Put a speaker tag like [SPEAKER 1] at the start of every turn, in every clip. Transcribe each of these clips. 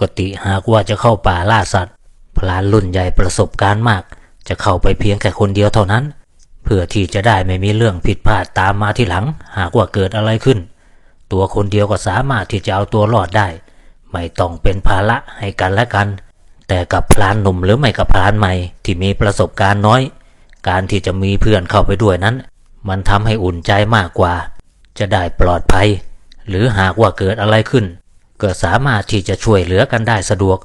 [SPEAKER 1] กติหากว่าจะเข้าป่าล่าสัตว์ พลานรุ่นใหญ่ประสบการณ์มาก จะเข้าไปเพียงแค่คนเดียวเท่านั้น เพื่อที่จะได้ไม่มีเรื่องผิดพลาดตามมาที่หลัง หากว่าเกิดอะไรขึ้น ตัวคนเดียวก็สามารถที่จะเอาตัวรอดได้ ไม่ต้องเป็นภาระให้กันและกัน แต่กับพลานหนุ่มหรือไม่กับพลานใหม่ที่มีประสบการณ์น้อย การที่จะมีเพื่อนเข้าไปด้วยนั้น มันทำให้อุ่นใจมากกว่า จะได้ปลอดภัย หรือหากว่าเกิดอะไรขึ้น ก็สามารถที่จะช่วยเหลือกันได้สะดวก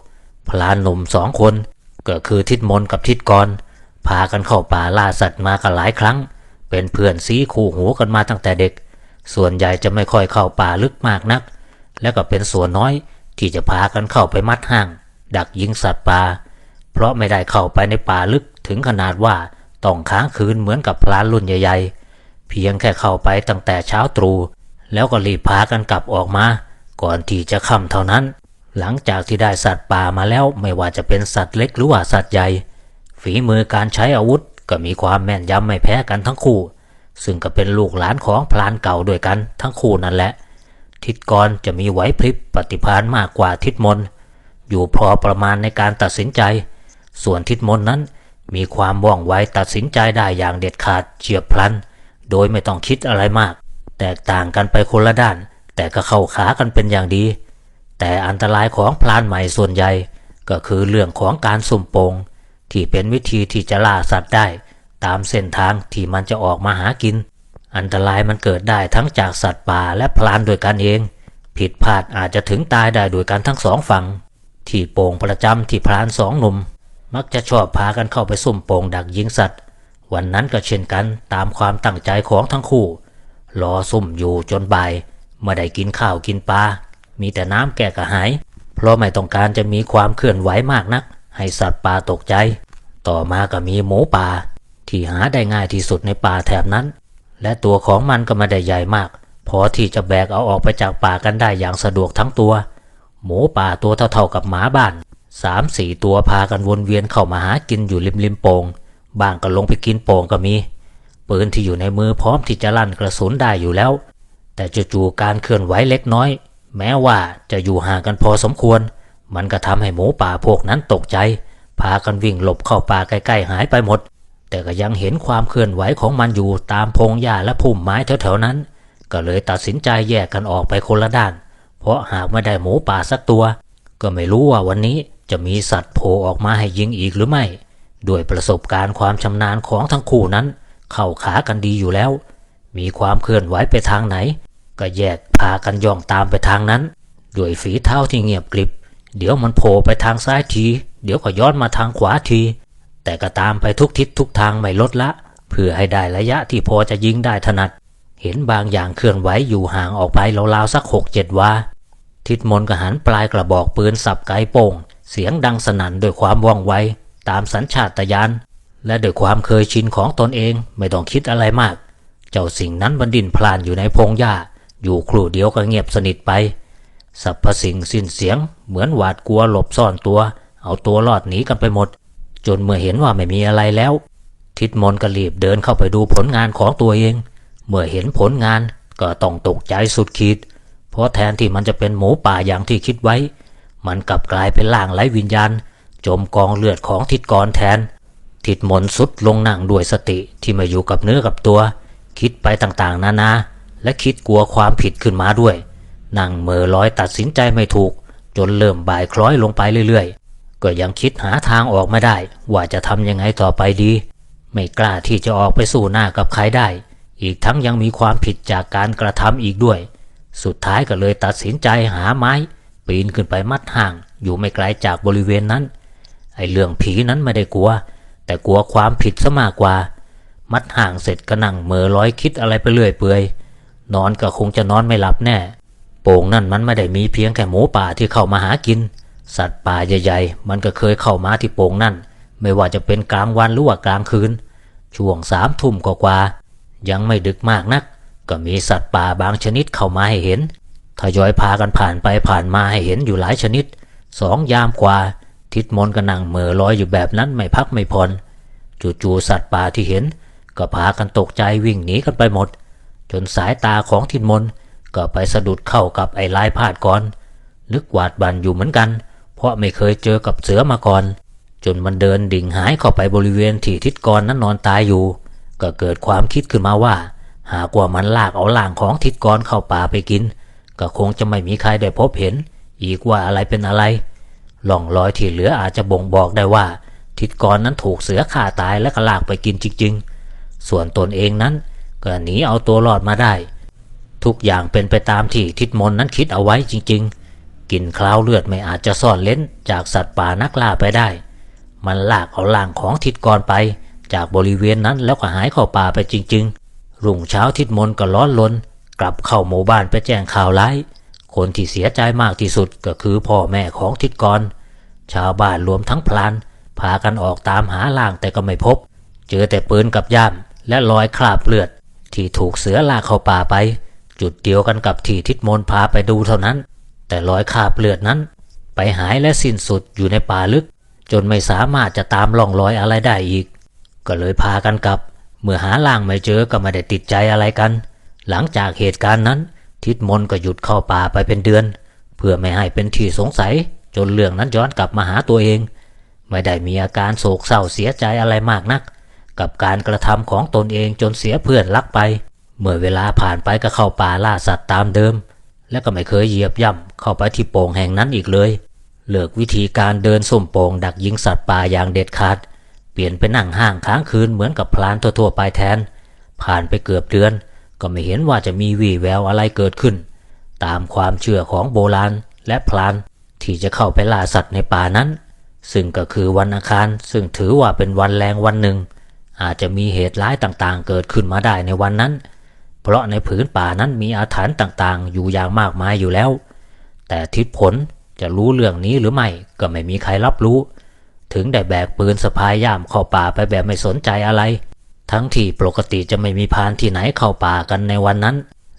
[SPEAKER 1] พลานหนุ่มสองคน ก็คือทิดมนกับทิดกร พากันเข้าป่าล่าสัตว์มากันหลายครั้ง เป็นเพื่อนซีคู่หูกันมาตั้งแต่เด็ก ส่วนใหญ่จะไม่ค่อยเข้าป่าลึกมากนัก และก็เป็นส่วนน้อยที่จะพากันเข้าไปมัดห้าง ดักยิงสัตว์ป่า เพราะไม่ได้เข้าไปในป่าลึกถึงขนาดว่าต้องค้างคืนเหมือนกับพลานรุ่นใหญ่ๆ เพียงแค่เข้าไปตั้งแต่เช้าตรู่แล้วก็รีบพากันกลับออกมา ก่อนที่จะค่ำเท่านั้น หลังจากที่ได้สัตว์ป่ามาแล้วไม่ว่าจะเป็นสัตว์เล็กหรือว่าสัตว์ใหญ่ ฝีมือการใช้อาวุธก็มีความแม่นยำไม่แพ้กันทั้งคู่ ซึ่งก็เป็นลูกหลานของพลานเก่าด้วยกันทั้งคู่นั่นแหละ ทิศกรจะมีไหวพริบปฏิภาณมากกว่าทิศมน อยู่พอประมาณในการตัดสินใจ ส่วนทิศมนนั้นมีความว่องไวตัดสินใจได้อย่างเด็ดขาดเฉียบพลัน โดยไม่ต้องคิดอะไรมาก แตกต่างกันไปคนละด้าน แต่ก็เข้าขากันเป็นอย่างดี แต่อันตรายของพลานใหม่ส่วนใหญ่ก็คือเรื่องของการสุ่มโปง ที่เป็นวิธีที่จะล่าสัตว์ได้ ตามเส้นทางที่มันจะออกมาหากิน อันตรายมันเกิดได้ทั้งจากสัตว์ป่าและพลานด้วยกันเอง ผิดพลาดอาจจะถึงตายได้โดยกันทั้งสองฝั่งที่โป่งประจำที่พรานสองหนุ่ม มักจะชอบพากันเข้าไปซุ่มโป่งดักยิงสัตว์ วันนั้นก็เช่นกันตามความตั้งใจของทั้งคู่รอซุ่มอยู่จนบ่าย ไม่ได้กินข้าวกินปลา มีแต่น้ำแก้กระหาย เพราะไม่ต้องการจะมีความเคลื่อนไหวมากนัก ให้สัตว์ป่าตกใจ ต่อมาก็มีหมูป่า ที่หาได้ง่ายที่สุดในป่าแถบนั้น และตัวของมันก็ไม่ได้ใหญ่มาก พอที่จะแบกเอาออกไปจากป่ากันได้อย่างสะดวกทั้งตัว หมูป่าตัวเท่าๆกับหมาบ้านสามสี่ตัวพากันวนเวียนเข้ามาหากินอยู่ริมริมโปงบางก็ลงไปกินโป่งก็มีปืนที่อยู่ในมือพร้อมที่จะลั่นกระสุนได้อยู่แล้ว แต่จู่ๆการเคลื่อนไหวเล็กน้อย แม้ว่าจะอยู่ห่างกันพอสมควร มันก็ทำให้หมูป่าพวกนั้นตกใจ พากันวิ่งหลบเข้าป่าใกล้ๆหายไปหมด แต่ก็ยังเห็นความเคลื่อนไหวของมันอยู่ตามพงหญ้าและพุ่มไม้แถวๆนั้น ก็เลยตัดสินใจแยกกันออกไปคนละด้าน เพราะหากไม่ได้หมูป่าสักตัว ก็ไม่รู้ว่าวันนี้จะมีสัตว์โผล่ออกมาให้ยิงอีกหรือไม่ด้วยประสบการณ์ความชำนาญของทั้งคู่นั้น เข้าขากันดีอยู่แล้ว มีความเคลื่อนไหวไปทางไหน ก็แยกพากันย่องตามไปทางนั้น ด้วยฝีเท้าที่เงียบกริบ เดี๋ยวมันโผล่ไปทางซ้ายที เดี๋ยวก็ย้อนมาทางขวาที แต่ก็ตามไปทุกทิศทุกทางไม่ลดละ เพื่อให้ได้ระยะที่พอจะยิงได้ถนัด เห็นบางอย่างเคลื่อนไหวอยู่ห่างออกไปราวๆสักหกเจ็ดวา ทิดมนก็หันปลายกระบอกปืนสับไกโป่ง เสียงดังสนั่นด้วยความว่องไวตามสัญชาตญาณและด้วยความเคยชินของตนเองไม่ต้องคิดอะไรมาก เจ้าสิ่งนั้นบันดินพลานอยู่ในพงหญ้า อยู่ครู่เดียวก็เงียบสนิทไปสรรพสิ่งสิ้นเสียง เหมือนหวาดกลัวหลบซ่อนตัว เอาตัวรอดหนีกันไปหมด จนเมื่อเห็นว่าไม่มีอะไรแล้ว ทิดมนก็รีบเดินเข้าไปดูผลงานของตัวเอง เมื่อเห็นผลงานก็ต้องตกใจสุดขีด เพราะแทนที่มันจะเป็นหมูป่าอย่างที่คิดไว้ มันกลับกลายเป็นร่างไร้วิญญาณ จมกองเลือดของทิดกรแทน ทิดมนสุดลงนั่งด้วยสติที่ม่อยู่กับเนื้อกับตัว คิดไปต่างๆ นานา และคิดกลัวความผิดขึ้นมาด้วย นั่งเหม่อลอยตัดสินใจไม่ถูก จนเริ่มบ่ายคล้อยลงไปเรื่อยๆ ก็ยังคิดหาทางออกไม่ได้ ว่าจะทำยังไงต่อไปดี ไม่กล้าที่จะออกไปสู้หน้ากับใครได้ อีกทั้งยังมีความผิดจากการกระทำอีกด้วย สุดท้ายก็เลยตัดสินใจหาไม้ ปีนขึ้นไปมัดห่าง อยู่ไม่ไกลจากบริเวณนั้น ไอ้เรื่องผีนั้นไม่ได้กลัว แต่กลัวความผิดซะมากกว่า มัดห่างเสร็จก็นั่งเม่อลอยคิดอะไรไปเรื่อยเปื่อย นอนก็คงจะนอนไม่หลับแน่ โป่งนั่นมันไม่ได้มีเพียงแค่หมูป่าที่เข้ามาหากิน สัตว์ป่าใหญ่ๆ มันก็เคยเข้ามาที่โป่งนั่น ไม่ว่าจะเป็นกลางวันหรือว่ากลางคืน ช่วงสามทุ่มกว่าๆยังไม่ดึกมากนัก ก็มีสัตว์ป่าบางชนิดเข้ามาให้เห็นทยอยพากันผ่านไปผ่านมาให้เห็นอยู่หลายชนิด สองยามกว่า ทิดมนก็นั่งเหม่อลอยอยู่แบบนั้นไม่พักไม่ผ่อนจู่ๆสัตว์ป่าที่เห็น ก็พากันตกใจวิ่งหนีกันไปหมด จนสายตาของทิดมนก็ไปสะดุดเข้ากับไอ้ลายพาดก่อน นึกหวาดบันอยู่เหมือนกัน เพราะไม่เคยเจอกับเสือมาก่อน จนมันเดินดิ่งหายเข้าไปบริเวณที่ทิศกรนั้นนอนตายอยู่ ก็เกิดความคิดขึ้นมาว่า หากว่ามันลากเอาล่างของทิศกรเข้าป่าไปกิน ก็คงจะไม่มีใครได้พบเห็น อีกว่าอะไรเป็นอะไรล่องรอยที่เหลืออาจจะบ่งบอกได้ว่า ทิศกรนั้นถูกเสือฆ่าตายและก็ลากไปกินจริง ๆ ส่วนตนเองนั้น ก็หนีเอาตัวรอดมาได้ ทุกอย่างเป็นไปตามที่ทิศมนนั้นคิดเอาไว้จริง ๆ กินคราวเลือดไม่อาจจะซ่อนเล้นจากสัตว์ป่านักล่าไปได้ มันลากเอาล่างของทิศกรไป จากบริเวณนั้นแล้วก็หายเข้าป่าไปจริง ๆ รุ่งเช้าทิศมนก็ร้อนลน กลับเข้าหมู่บ้านไปแจ้งข่าวร้าย คนที่เสียใจมากที่สุดก็คือพ่อแม่ของทิศกร ชาวบ้านรวมทั้งพลานพากันออกตามหาล่างแต่ก็ไม่พบ เจอแต่ปืนกับย่ามและรอยคราบเลือด ที่ถูกเสือลากเข้าป่าไป จุดเดียวกันกับที่ทิศมนพาไปดูเท่านั้น แต่รอยคาบเลือดนั้น ไปหายและสิ้นสุดอยู่ในป่าลึก จนไม่สามารถจะตามล่องรอยอะไรได้อีก ก็เลยพากันกลับ เมื่อหาล่างไม่เจอก็ไม่ได้ติดใจอะไรกัน หลังจากเหตุการณ์นั้น ทิศมนก็หยุดเข้าป่าไปเป็นเดือน เพื่อไม่ให้เป็นที่สงสัย จนเรื่องนั้นย้อนกลับมาหาตัวเอง ไม่ได้มีอาการโศกเศร้าเสียใจอะไรมากนัก กับการกระทำของตนเองจนเสียเพื่อนรักไป เมื่อเวลาผ่านไปก็เข้าป่าล่าสัตว์ตามเดิม และก็ไม่เคยเหยียบย่ำเข้าไปที่โป่งแห่งนั้นอีกเลย เลิกวิธีการเดินสุ่มโป่งดักยิงสัตว์ป่าอย่างเด็ดขาด เปลี่ยนไปนั่งห้างค้างคืนเหมือนกับพลานทั่วๆไปแทน ผ่านไปเกือบเดือน ก็ไม่เห็นว่าจะมีวี่แววอะไรเกิดขึ้น ตามความเชื่อของโบราณและพลานที่จะเข้าไปล่าสัตว์ในป่านั้น ซึ่งก็คือวันอังคารซึ่งถือว่าเป็นวันแรงวันหนึ่ง อาจจะมีเหตุร้ายต่างๆ เกิดขึ้นมาได้ในวันนั้น เพราะในผืนป่านั้นมีอาถรรพ์ต่างๆ อยู่อย่างมากมายอยู่แล้ว แต่ทิศผลจะรู้เรื่องนี้หรือไม่ก็ไม่มีใครรับรู้ ถึงได้แบกปืนสะพายย่ามเข้าป่าไปแบบไม่สนใจอะไร ทั้งที่ปกติจะไม่มีพานที่ไหนเข้าป่ากันในวันนั้น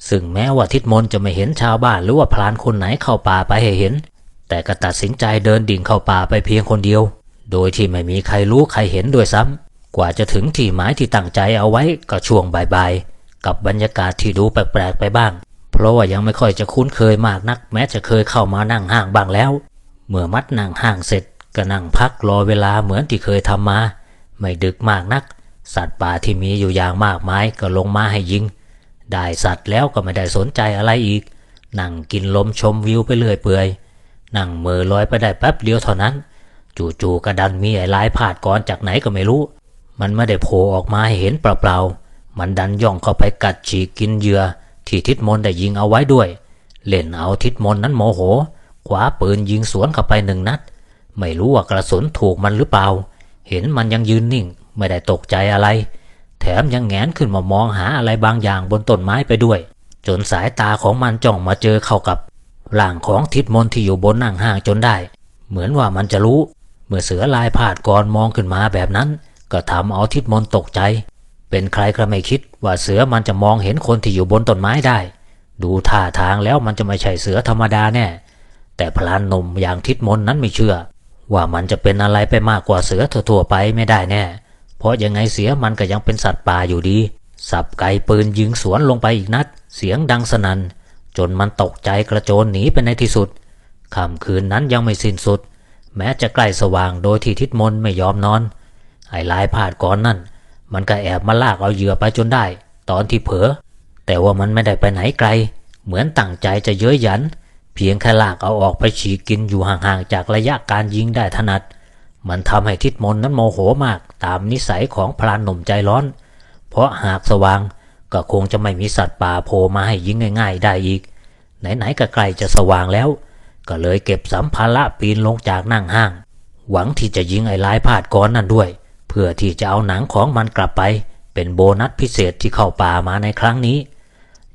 [SPEAKER 1] ซึ่งแม้ว่าทิศมนจะไม่เห็นชาวบ้านหรือว่าพรานคนไหนเข้าป่าไปให้เห็น แต่ก็ตัดสินใจเดินดิ่งเข้าป่าไปเพียงคนเดียว โดยที่ไม่มีใครรู้ใครเห็นด้วยซ้ำ กว่าจะถึงที่หมายที่ตั้งใจเอาไว้ก็ช่วงบ่ายๆกับบรรยากาศที่ดูแปลกๆไปบ้าง เพราะว่ายังไม่ค่อยจะคุ้นเคยมากนัก แม้จะเคยเข้ามานั่งห้างบ้างแล้ว เมื่อมัดนั่งห้างเสร็จก็นั่งพักรอเวลาเหมือนที่เคยทำมา ไม่ดึกมากนัก สัตว์ป่าที่มีอยู่อย่างมากมายก็ลงมาให้ยิง ได้สัตว์แล้วก็ไม่ได้สนใจอะไรอีก นั่งกินลมชมวิวไปเรื่อยเปื่อยนั่งเมือลอยไปได้แป๊บเดียวเท่านั้น จู่ๆกระดันมีไอ้ลายผาดก้อนจากไหนก็ไม่รู้ มันไม่ได้โผล่ออกมาให้เห็นเปล่าๆ มันดันย่องเข้าไปกัดฉีกกินเหยื่อที่ทิศมนได้ยิงเอาไว้ด้วย เล่นเอาทิศมนนั้นโมโหคว้าปืนยิงสวนเข้าไปหนึ่งนัด ไม่รู้ว่ากระสุนถูกมันหรือเปล่า เห็นมันยังยืนนิ่ง ไม่ได้ตกใจอะไร แถมยังแงนขึ้นมามองหาอะไรบางอย่างบนต้นไม้ไปด้วย จนสายตาของมันจ้องมาเจอเข้ากับร่างของทิศมนที่อยู่บนนั่งห้างจนได้ เหมือนว่ามันจะรู้ เมื่อเสือลายผาดก่อนมองขึ้นมาแบบนั้น ก็ทำเอาทิศมนตกใจ เป็นใครก็ไม่คิดว่าเสือมันจะมองเห็นคนที่อยู่บนต้นไม้ได้ ดูท่าทางแล้วมันจะไม่ใช่เสือธรรมดาแน่ แต่พลานหนุ่มอย่างทิศมนนั้นไม่เชื่อ ว่ามันจะเป็นอะไรไปมากกว่าเสือทั่วไปไม่ได้แน่ เพราะยังไงเสียมันก็ยังเป็นสัตว์ป่าอยู่ดี สับไกปืนยิงสวนลงไปอีกนัด เสียงดังสนัน่นจนมันตกใจกระโจนหนีไปในที่สุดค่ำคืนนั้นยังไม่สิ้นสุด แม้จะใกล้สว่างโดยที่ทิศมนไม่ยอมนอน ไอ้ลายผาดก่อนนั่น มันก็แอบมาลากเอาเหยื่อไปจนได้ ตอนที่เผลอแต่ว่ามันไม่ได้ไปไหนไกล เหมือนตั้งใจจะเย้ยหยัน เพียงแค่ลากเอาออกไปฉีกกินอยู่ห่างๆจากระยะการยิงได้ถนัด มันทำให้ทิศมนนั้นโมโหมากตามนิสัยของพรานหนุ่มใจร้อน เพราะหากสว่างก็คงจะไม่มีสัตว์ป่าโผล่มาให้ยิงง่าย ๆ ได้อีก ไหนๆก็ใกล้จะสว่างแล้ว ก็เลยเก็บสัมภาระปีนลงจากนั่งห้าง หวังที่จะยิงไอ้ลายพาดก้อนนั่นด้วย พื่อที่จะเอาหนังของมันกลับไป เป็นโบนัสพิเศษที่เข้าป่ามาในครั้งนี้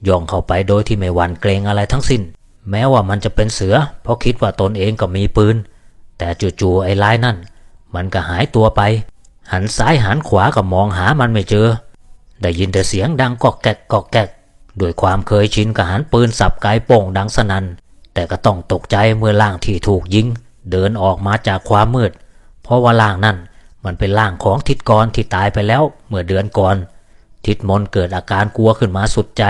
[SPEAKER 1] ย่องเข้าไปโดยที่ไม่หวั่นเกรงอะไรทั้งสิ้น แม้ว่ามันจะเป็นเสือ เพราะคิดว่าตนเองก็มีปืน แต่จู่ๆไอ้ลายนั่น มันก็หายตัวไป หันซ้ายหันขวาก็มองหามันไม่เจอ ได้ยินแต่เสียงดังกอกแกกกอกแกกด้วยความเคยชินกับหันปืนสับไกโป่งดังสนัน่นแต่ก็ต้องตกใจเมื่อล่างที่ถูกยิง เดินออกมาจากความมืด เพราะว่าล่างนั่น มันเป็นล่างของทิดกรที่ตายไปแล้วเมื่อเดือนก่อน ทิดมนเกิดอาการกลัวขึ้นมาสุดใจ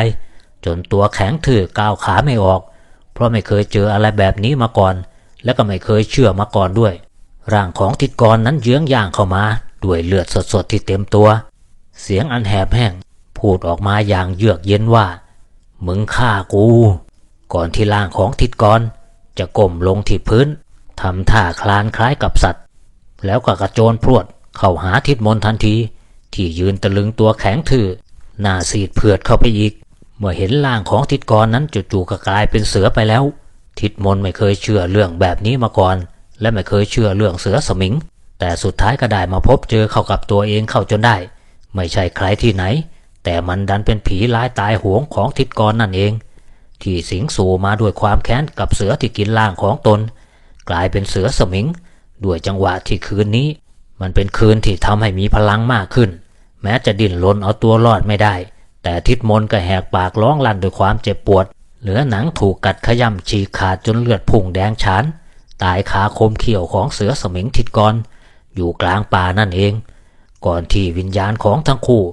[SPEAKER 1] จนตัวแข็งถือก้าวขาไม่ออก เพราะไม่เคยเจออะไรแบบนี้มาก่อน และก็ไม่เคยเชื่อมาก่อนด้วย ร่างของทิดกรนั้นเยื้องย่างเข้ามาด้วยเลือดสดๆที่เต็มตัว เสียงอันแหบแห้งพูดออกมาอย่างเยือกเย็นว่า มึงฆ่ากู ก่อนที่ร่างของทิดกรจะก้มลงที่พื้นทำท่าคลานคล้ายกับสัตว์ แล้วก็กระโจนพรวดเข้าหาทิดมนทันที ที่ยืนตะลึงตัวแข็งทื่อหน้าซีดเผือดเข้าไปอีก เมื่อเห็นร่างของทิดกรนั้นจู่ๆก็กลายเป็นเสือไปแล้ว ทิดมนไม่เคยเชื่อเรื่องแบบนี้มาก่อน และไม่เคยเชื่อเรื่องเสือสมิง แต่สุดท้ายก็ได้มาพบเจอเข้ากับตัวเองเข้าจนได้ ไม่ใช่ใครที่ไหน แต่มันดันเป็นผีร้ายตายโหงของทิดกรนั่นเอง ที่สิงสู่มาด้วยความแค้นกับเสือที่กินร่างของตน กลายเป็นเสือสมิง ด้วยจังหวะที่คืนนี้ มันเป็นคืนที่ทำให้มีพลังมากขึ้น แม้จะดิ้นรนเอาตัวรอดไม่ได้ แต่ทิดมนก็แหกปากร้องลั่นด้วยความเจ็บปวด เหลือหนังถูกกัดขย้ำฉีกขาดจนเลือดพุ่งแดงฉาน ตายคาคมเขี้ยวของเสือสมิงทิดกรอยู่กลางป่านั่นเอง ก่อนที่วิญญาณของทั้งคู่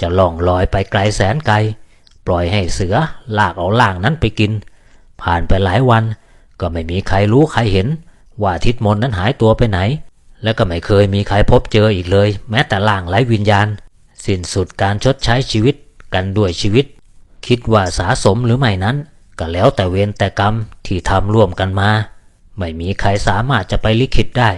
[SPEAKER 1] จะล่องลอยไปไกลแสนไกล ปล่อยให้เสือลากเอาล่างนั้นไปกิน ผ่านไปหลายวันก็ไม่มีใครรู้ใครเห็น ว่าทิดมนนั้นหายตัวไปไหน และก็ไม่เคยมีใครพบเจออีกเลย แม้แต่ล่างไร้วิญญาณ สิ้นสุดการชดใช้ชีวิตกันด้วยชีวิต คิดว่าสาสมหรือไม่นั้น ก็แล้วแต่เวรแต่กรรมที่ทำร่วมกันมา ไม่มีใครสามารถจะไปลิขิตได้